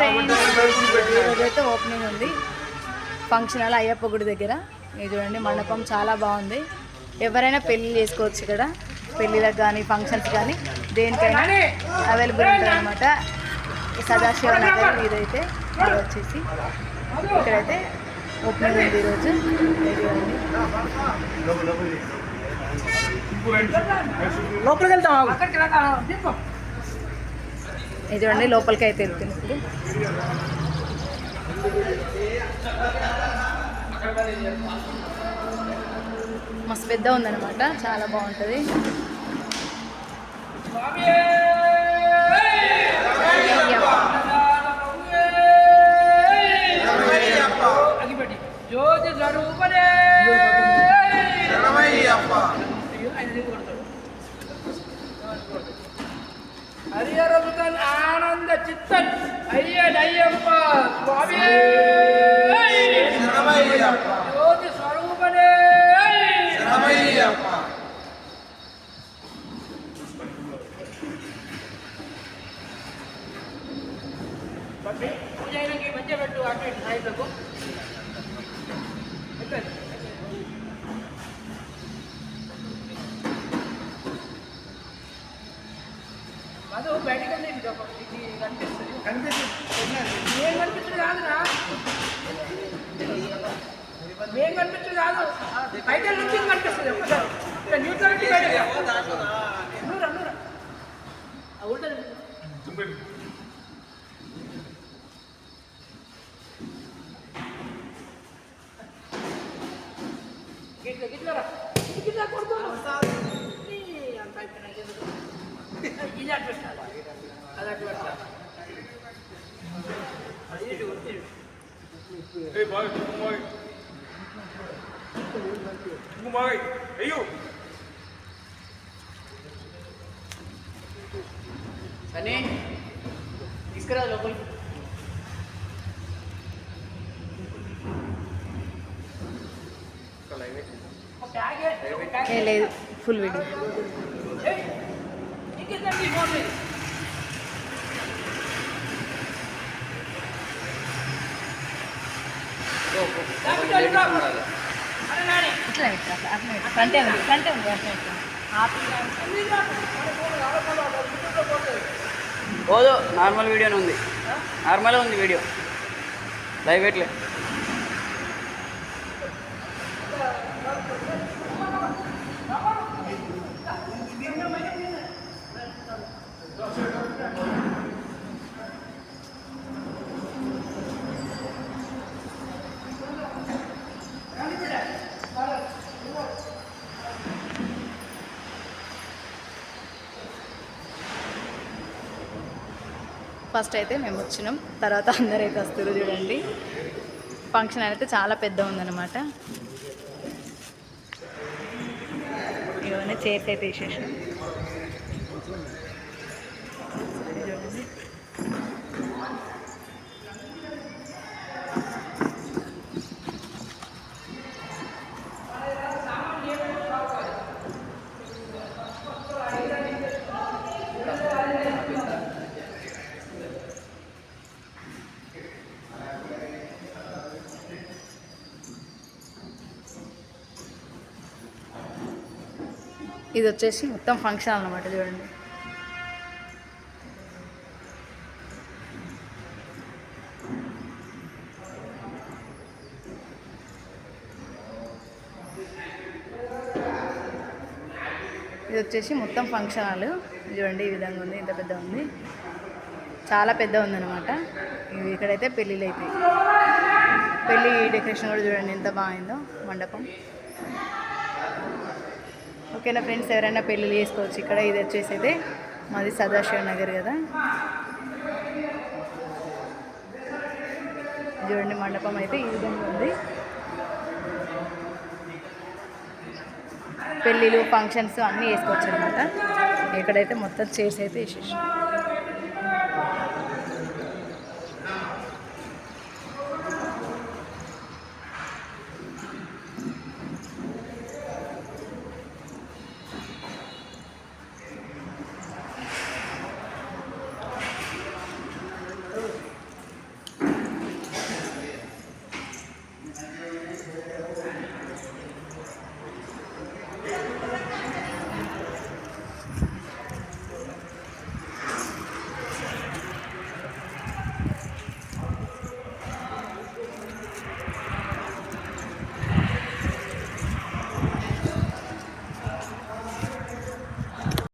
Friends ఈరోజైతే opening ఉంది. Function hall Ayyappa గుడి దగ్గర. ఇది చూడండి మండపం చాలా బాగుంది. ఎవరైనా పెళ్ళి చేసుకోవచ్చు ఇక్కడ. పెళ్ళిళ్ళకి కానీ ఫంక్షన్స్ కానీ దేనికైనా అవైలబుల్ ఉంటుంది అనమాట సదాశివ నగర్ ఇదైతే ఇది వచ్చేసి ఇక్కడైతే ఓపెనింగ్ ఉంది ఈరోజు. లోపలికి వెళ్తాం ఇది చూడండి లోపలికి అయితే వెళ్తుంది. ఇప్పుడు మస్తు పెద్ద ఉందన్నమాట చాలా బాగుంటుంది. జ్యోతి స్వరూపనే హరియరముతన్ ఆనంద చిత్తన్ అయ్యడయ్యప్ప స్వామి. జ్యోతి స్వరూపనే. పూజ అయినాక ఈ మధ్య పెట్టు అటు ఇటు సైడ్లకు పెట్టండి. మధు బయటకు ఉంది ఇది ఒక ఇది కనిపిస్తుంది కనిపిస్తుంది కాదురా ఏం కనిపించదు కాదు బయట నుంచి కనిపిస్తుంది ఒకసారి న్యూట్రాలిటీ బయట నూరా నూరా ఆ గిట్ల ఇది అది పెట్టాలి అది ఇటు కొట్టి. Hey, boy, boy. Kumari, hey you. అని తీసుకురా లోపలికి ఒక బ్యాగ్ ఏ- ఒక బ్యాగ్ ఏ లేదు ఫుల్ వీడియో యూట్యూబ్లో పోతుంది. పోదు నార్మల్ వీడియోనే ఉంది నార్మలే ఉంది వీడియో లైవ్ ఎట్లే ఫస్ట్ అయితే మేము వచ్చినాం. తర్వాత అందరైతే వస్తారు చూడండి. ఫంక్షన్ అయితే చాలా పెద్ద ఉందన్నమాట. ఇవన్నీ చేతి అయితే వేసేసాం. ఇది వచ్చేసి మొత్తం ఫంక్షన్ అన్నమాట చూడండి. ఇది వచ్చేసి మొత్తం ఫంక్షన్ హాల్. చూడండి ఈ విధంగా ఉంది ఇంత పెద్ద ఉంది. చాలా పెద్ద ఉందన్నమాట. ఇవి ఇక్కడైతే పెళ్ళిళ్ళు అవుతాయి పెళ్ళి డెకరేషన్ కూడా చూడండి ఎంత బాగుందో మండపం. ఓకేనా ఫ్రెండ్స్? ఎవరైనా పెళ్ళిళ్ళు చేసుకోవచ్చు. ఇక్కడ ఇది వచ్చేసి అయితే మాది సదాశివ నగర్ కదా. చూడండి మండపం అయితే ఈ విధంగా ఉంది. పెళ్ళిళ్ళు ఫంక్షన్స్ అన్నీ వేసుకోవచ్చు అనమాట ఇక్కడైతే మొత్తం చైర్స్ అయితే వేసేసి